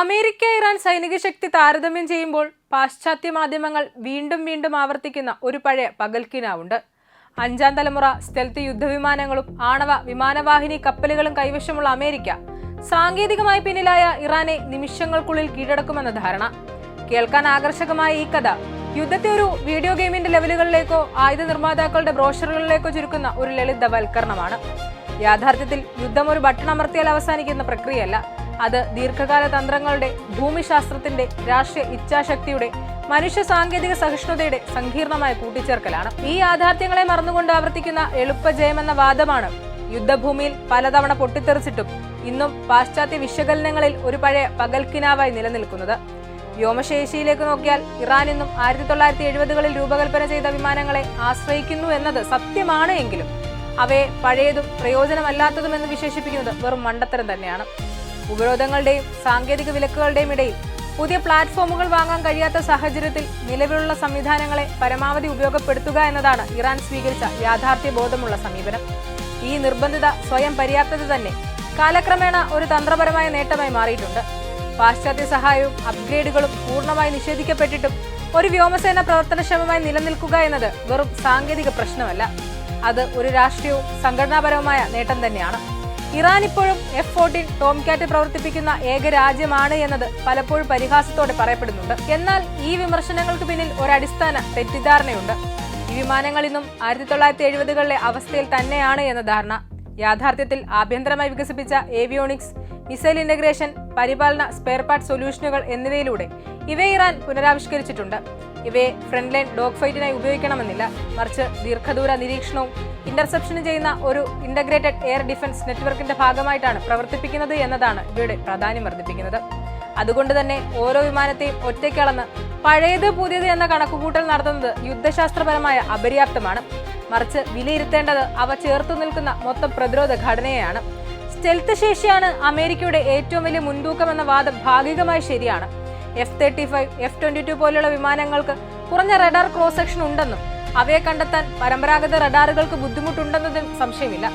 America Iran സൈനിക ശക്തി താരതമ്യം ചെയ്യുമ്പോൾ പാശ്ചാത്യ മാധ്യമങ്ങൾ വീണ്ടും വീണ്ടും ആവർത്തിക്കുന്ന ഒരു പഴയ പകൽക്കിനാവുണ്ട്. അഞ്ചാം തലമുറ സ്ഥലത്ത് യുദ്ധവിമാനങ്ങളും ആണവ വിമാനവാഹിനി കപ്പലുകളും കൈവശമുള്ള അമേരിക്ക സാങ്കേതികമായി പിന്നിലായ ഇറാനെ നിമിഷങ്ങൾക്കുള്ളിൽ കീഴടക്കുമെന്ന ധാരണ. കേൾക്കാൻ ആകർഷകമായ ഈ കഥ യുദ്ധത്തെ ഒരു വീഡിയോ ഗെയിമിന്റെ ലെവലുകളിലേക്കോ ആയുധ നിർമ്മാതാക്കളുടെ ബ്രോഷറുകളിലേക്കോ ചുരുക്കുന്ന ഒരു ലളിതവൽക്കരണമാണ്. യാഥാർത്ഥ്യത്തിൽ യുദ്ധം ഒരു ബട്ടൺ അമർത്തിയാൽ അവസാനിക്കുന്ന പ്രക്രിയയല്ല. അത് ദീർഘകാല തന്ത്രങ്ങളുടെ ഭൂമിശാസ്ത്രത്തിന്റെ രാഷ്ട്രീയ ഇച്ഛാശക്തിയുടെ മനുഷ്യ സാങ്കേതിക സഹിഷ്ണുതയുടെ സങ്കീർണമായ കൂട്ടിച്ചേർക്കലാണ്. ഈ യാഥാർത്ഥ്യങ്ങളെ മറന്നുകൊണ്ട് ആവർത്തിക്കുന്ന എളുപ്പജയമെന്ന വാദമാണ് യുദ്ധഭൂമിയിൽ പലതവണ പൊട്ടിത്തെറിച്ചിട്ടും ഇന്നും പാശ്ചാത്യ വിശകലനങ്ങളിൽ ഒരു പഴയ പകൽക്കിനാവായി നിലനിൽക്കുന്നത്. വ്യോമശേഷിയിലേക്ക് നോക്കിയാൽ ഇറാൻ ഇന്നും ആയിരത്തി തൊള്ളായിരത്തി എഴുപതുകളിൽ രൂപകൽപ്പന ചെയ്ത വിമാനങ്ങളെ ആശ്രയിക്കുന്നു എന്നത് സത്യമാണ് എങ്കിലും അവയെ പഴയതും പ്രയോജനമല്ലാത്തതും എന്ന് വിശേഷിപ്പിക്കുന്നത് വെറും മണ്ടത്തരം തന്നെയാണ്. ഉപരോധങ്ങളുടെയും സാങ്കേതിക വിലക്കുകളുടെയും ഇടയിൽ പുതിയ പ്ലാറ്റ്ഫോമുകൾ വാങ്ങാൻ കഴിയാത്ത സാഹചര്യത്തിൽ നിലവിലുള്ള സംവിധാനങ്ങളെ പരമാവധി ഉപയോഗപ്പെടുത്തുക എന്നതാണ് ഇറാൻ സ്വീകരിച്ച യാഥാർത്ഥ്യ ബോധമുള്ള സമീപനം. ഈ നിർബന്ധിത സ്വയം പര്യാപ്തത തന്നെ കാലക്രമേണ ഒരു തന്ത്രപരമായ നേട്ടമായി മാറിയിട്ടുണ്ട്. പാശ്ചാത്യ സഹായവും അപ്ഗ്രേഡുകളും പൂർണമായി നിഷേധിക്കപ്പെട്ടിട്ടും ഒരു വ്യോമസേന പ്രവർത്തനക്ഷമമായി നിലനിൽക്കുക എന്നത് വെറും സാങ്കേതിക പ്രശ്നമല്ല. അത് ഒരു രാഷ്ട്രീയവും സംഘടനാപരവുമായ നേട്ടം തന്നെയാണ്. ഇറാൻ ഇപ്പോഴും എഫ് ഫോർട്ടീൻ ടോംകാറ്റ് പ്രവർത്തിപ്പിക്കുന്ന ഏക രാജ്യമാണ് എന്നത് പലപ്പോഴും പരിഹാസത്തോടെ പറയപ്പെടുന്നുണ്ട്. എന്നാൽ ഈ വിമർശനങ്ങൾക്ക് പിന്നിൽ ഒരടിസ്ഥാന തെറ്റിദ്ധാരണയുണ്ട്. ഈ വിമാനങ്ങൾ ഇന്നും ആയിരത്തി തൊള്ളായിരത്തി എഴുപതുകളിലെ അവസ്ഥയിൽ തന്നെയാണ് എന്ന ധാരണ. യാഥാർത്ഥ്യത്തിൽ ആഭ്യന്തരമായി വികസിപ്പിച്ച ഏവിയോണിക്സ് മിസൈൽ ഇന്റഗ്രേഷൻ പരിപാലന സ്പെയർ പാർട്ട് സൊല്യൂഷനുകൾ എന്നിവയിലൂടെ ഇവയെ ഇറാൻ പുനരാവിഷ്കരിച്ചിട്ടുണ്ട്. ഇവയെ ഫ്രണ്ട് ലൈൻ ഡോഗ് ഫൈറ്റിനായി ഉപയോഗിക്കണമെന്നില്ല. മറിച്ച് ദീർഘദൂര നിരീക്ഷണവും ഇന്റർസെപ്ഷനും ചെയ്യുന്ന ഒരു ഇന്റഗ്രേറ്റഡ് എയർ ഡിഫൻസ് നെറ്റ്വർക്കിന്റെ ഭാഗമായിട്ടാണ് പ്രവർത്തിപ്പിക്കുന്നത് എന്നതാണ് ഇവയുടെ പ്രാധാന്യം വർദ്ധിപ്പിക്കുന്നത്. അതുകൊണ്ട് തന്നെ ഓരോ വിമാനത്തെയും ഒറ്റയ്ക്കളന്ന് പഴയത് പുതിയത് എന്ന കണക്കുകൂട്ടൽ നടത്തുന്നത് യുദ്ധശാസ്ത്രപരമായ അപര്യാപ്തമാണ്. മറിച്ച് വിലയിരുത്തേണ്ടത് അവ ചേർത്തു നിൽക്കുന്ന മൊത്തം പ്രതിരോധ ഘടനയെയാണ്. സ്റ്റെൽത്ത് ശേഷിയാണ് അമേരിക്കയുടെ ഏറ്റവും വലിയ മുൻതൂക്കമെന്ന വാദം ഭാഗികമായി ശരിയാണ്. F thirty five F twenty two പോലെയുള്ള വിമാനങ്ങൾക്ക് കുറഞ്ഞ റഡാർ ക്രോസ് സെക്ഷൻ ഉണ്ടെന്നും അവയെ കണ്ടെത്താൻ പരമ്പരാഗത റഡാറുകൾക്ക് ബുദ്ധിമുട്ടുണ്ടെന്നതിൽ സംശയമില്ല.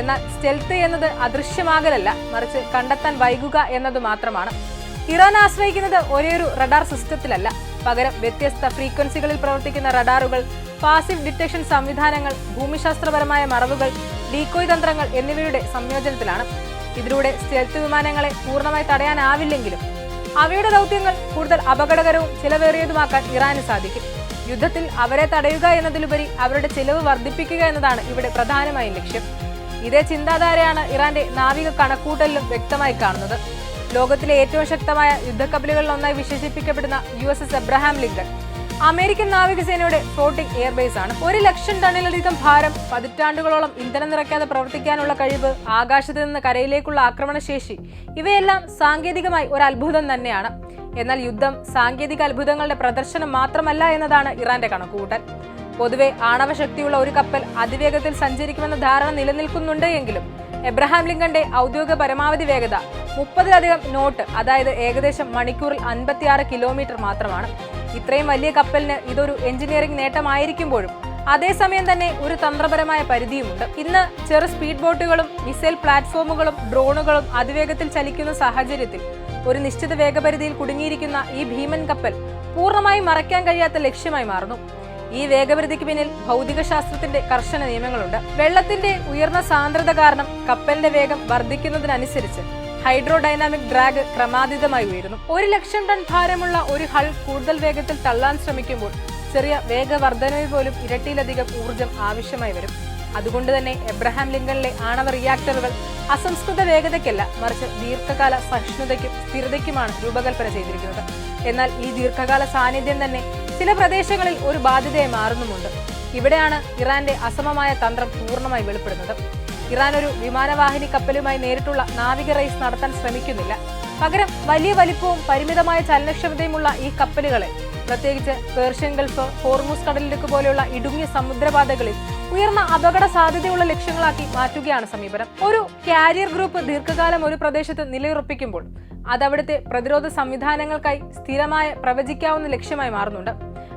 എന്നാൽ സ്റ്റെൽത്ത് എന്നത് അദൃശ്യമാകലല്ല മറിച്ച് കണ്ടെത്താൻ വൈകുക എന്നത് മാത്രമാണ്. ഇറാൻ ആശ്രയിക്കുന്നത് ഒരേയൊരു റഡാർ സിസ്റ്റത്തിലല്ല. പകരം വ്യത്യസ്ത ഫ്രീക്വൻസികളിൽ പ്രവർത്തിക്കുന്ന റഡാറുകൾ പാസീവ് ഡിറ്റക്ഷൻ സംവിധാനങ്ങൾ ഭൂമിശാസ്ത്രപരമായ മറവുകൾ ഡീക്കോയ് തന്ത്രങ്ങൾ എന്നിവയുടെ സംയോജനത്തിലാണ്. ഇതിലൂടെ സ്റ്റെൽത്ത് വിമാനങ്ങളെ പൂർണമായി തടയാനാവില്ലെങ്കിലും അവയുടെ ദൗത്യങ്ങൾ കൂടുതൽ അപകടകരവും ചിലവേറിയതുമാക്കാൻ ഇറാന് സാധിക്കും. യുദ്ധത്തിൽ അവരെ തടയുക എന്നതിലുപരി അവരുടെ ചിലവ് വർദ്ധിപ്പിക്കുക എന്നതാണ് ഇവിടെ പ്രധാനമായും ലക്ഷ്യം. ഇതേ ചിന്താധാരയാണ് ഇറാന്റെ നാവിക കണക്കൂട്ടലിലും വ്യക്തമായി കാണുന്നത്. ലോകത്തിലെ ഏറ്റവും ശക്തമായ യുദ്ധക്കപ്പലുകളിൽ ഒന്നായി വിശേഷിപ്പിക്കപ്പെടുന്ന U S S Abraham Lincoln. American നാവികസേനയുടെ ഫ്ലോട്ടിംഗ് എയർബേസ് ആണ് ഒരു ലക്ഷം ടണ്ണിലധികം ഭാരം പതിറ്റാണ്ടുകളോളം ഇന്ധനം നിറയ്ക്കാതെ പ്രവർത്തിക്കാനുള്ള കഴിവ് ആകാശത്ത് നിന്ന് കരയിലേക്കുള്ള ആക്രമണശേഷി ഇവയെല്ലാം സാങ്കേതികമായി ഒരു അത്ഭുതം തന്നെയാണ്. എന്നാൽ യുദ്ധം സാങ്കേതിക അത്ഭുതങ്ങളുടെ പ്രദർശനം മാത്രമല്ല എന്നതാണ് ഇറാന്റെ കണക്കുകൂട്ടൽ. പൊതുവെ ആണവശക്തിയുള്ള ഒരു കപ്പൽ അതിവേഗത്തിൽ സഞ്ചരിക്കുമെന്ന ധാരണ നിലനിൽക്കുന്നുണ്ട് എങ്കിലും എബ്രഹാം ലിങ്കന്റെ ഔദ്യോഗിക പരമാവധി വേഗത മുപ്പതിലധികം നോട്ട് അതായത് ഏകദേശം മണിക്കൂറിൽ അൻപത്തിയാറ് കിലോമീറ്റർ മാത്രമാണ്. ഇത്രയും വലിയ കപ്പലിന് ഇതൊരു എഞ്ചിനീയറിംഗ് നേട്ടമായിരിക്കുമ്പോഴും അതേസമയം തന്നെ ഒരു തന്ത്രപരമായ പരിധിയുമുണ്ട്. ഇന്ന് ചെറു സ്പീഡ് ബോട്ടുകളും മിസൈൽ പ്ലാറ്റ്ഫോമുകളും ഡ്രോണുകളും അതിവേഗത്തിൽ ചലിക്കുന്ന സാഹചര്യത്തിൽ ഒരു നിശ്ചിത വേഗപരിധിയിൽ കുടുങ്ങിയിരിക്കുന്ന ഈ ഭീമൻ കപ്പൽ പൂർണമായും മറയ്ക്കാൻ കഴിയാത്ത ലക്ഷ്യമായി മാറുന്നു. ഈ വേഗപരിധിക്ക് പിന്നിൽ ഭൗതികശാസ്ത്രത്തിന്റെ കർശന നിയമങ്ങളുണ്ട്. വെള്ളത്തിന്റെ ഉയർന്ന സാന്ദ്രത കാരണം കപ്പലിന്റെ വേഗം വർദ്ധിക്കുന്നതിനനുസരിച്ച് ഹൈഡ്രോഡൈനാമിക് ഡ്രാഗ് ക്രമാതീതമായി ഉയരുന്നു. ഒരു ലക്ഷം ടൺ ഭാരമുള്ള ഒരു ഹൾ കൂടുതൽ വേഗത്തിൽ തള്ളാൻ ശ്രമിക്കുമ്പോൾ ചെറിയ വേഗവർദ്ധനവ് പോലും ഇരട്ടിയിലധികം ഊർജം ആവശ്യമായി വരും. അതുകൊണ്ട് തന്നെ എബ്രഹാം ലിങ്കണിലെ ആണവ റിയാക്ടറുകൾ അസംസ്കൃത വേഗതയ്ക്കല്ല മറിച്ച് ദീർഘകാല സഹിഷ്ണുതയ്ക്കും സ്ഥിരതയ്ക്കുമാണ് രൂപകൽപ്പന ചെയ്തിരിക്കുന്നത്. എന്നാൽ ഈ ദീർഘകാല സാന്നിധ്യം തന്നെ ചില പ്രദേശങ്ങളിൽ ഒരു ബാധ്യതയായി മാറുന്നുമുണ്ട്. ഇവിടെയാണ് ഇറാന്റെ അസമമായ തന്ത്രം പൂർണമായി വെളിപ്പെടുന്നത്. ഇറാൻ ഒരു വിമാനവാഹിനി കപ്പലുമായി നേരിട്ടുള്ള നാവിക റേസ് നടത്താൻ ശ്രമിക്കുന്നില്ല. പകരം വലിയ വലിപ്പവും പരിമിതമായ ചലനക്ഷമതയുമുള്ള ഈ കപ്പലുകളെ പ്രത്യേകിച്ച് പേർഷ്യൻ ഗൾഫ് ഹോർമൂസ് കടലിടുക്ക് പോലെയുള്ള ഇടുങ്ങിയ സമുദ്രപാതകളിൽ ഉയർന്ന അപകട സാധ്യതയുള്ള ലക്ഷ്യങ്ങളാക്കി മാറ്റുകയാണ് സമീപനം. ഒരു കാരിയർ ഗ്രൂപ്പ് ദീർഘകാലം ഒരു പ്രദേശത്ത് നിലയുറപ്പിക്കുമ്പോൾ അത് അവിടുത്തെ പ്രതിരോധ സംവിധാനങ്ങൾക്കായി സ്ഥിരമായ പ്രവചിക്കാവുന്ന ലക്ഷ്യമായി മാറുന്നുണ്ട്.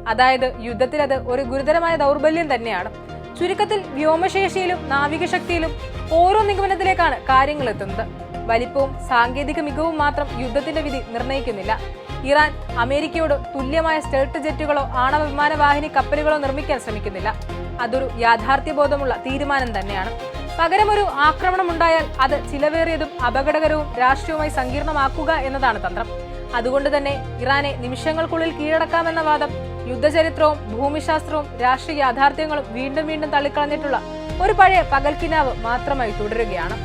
അതായത് യുദ്ധത്തിൽ അത് ഒരു ഗുരുതരമായ ദൗർബല്യം തന്നെയാണ്. ചുരുക്കത്തിൽ വ്യോമശേഷിയിലും നാവികശക്തിയിലും ഓരോ നിഗമനത്തിലേക്കാണ് കാര്യങ്ങൾ എത്തുന്നത്. വലിപ്പവും സാങ്കേതിക മികവും മാത്രം യുദ്ധത്തിന്റെ വിധി നിർണയിക്കുന്നില്ല. ഇറാൻ അമേരിക്കയോട് തുല്യമായ സ്റ്റെൽട്ട് ജെറ്റുകളോ ആണവ വിമാനവാഹിനി കപ്പലുകളോ നിർമ്മിക്കാൻ ശ്രമിക്കുന്നില്ല. അതൊരു യാഥാർത്ഥ്യബോധമുള്ള തീരുമാനം തന്നെയാണ്. പകരമൊരു ആക്രമണം ഉണ്ടായാൽ അത് ചിലവേറിയതും അപകടകരവും രാഷ്ട്രീയവുമായി സങ്കീർണമാക്കുക എന്നതാണ് തന്ത്രം. അതുകൊണ്ട് തന്നെ ഇറാനെ നിമിഷങ്ങൾക്കുള്ളിൽ കീഴടക്കാമെന്ന വാദം യുദ്ധചരിത്രവും ഭൂമിശാസ്ത്രവും രാഷ്ട്രീയ യാഥാർത്ഥ്യങ്ങളും വീണ്ടും വീണ്ടും തള്ളിക്കളഞ്ഞിട്ടുള്ള ഒരു പഴയ പകൽക്കിനാവ് മാത്രമായി തുടരുകയാണ്.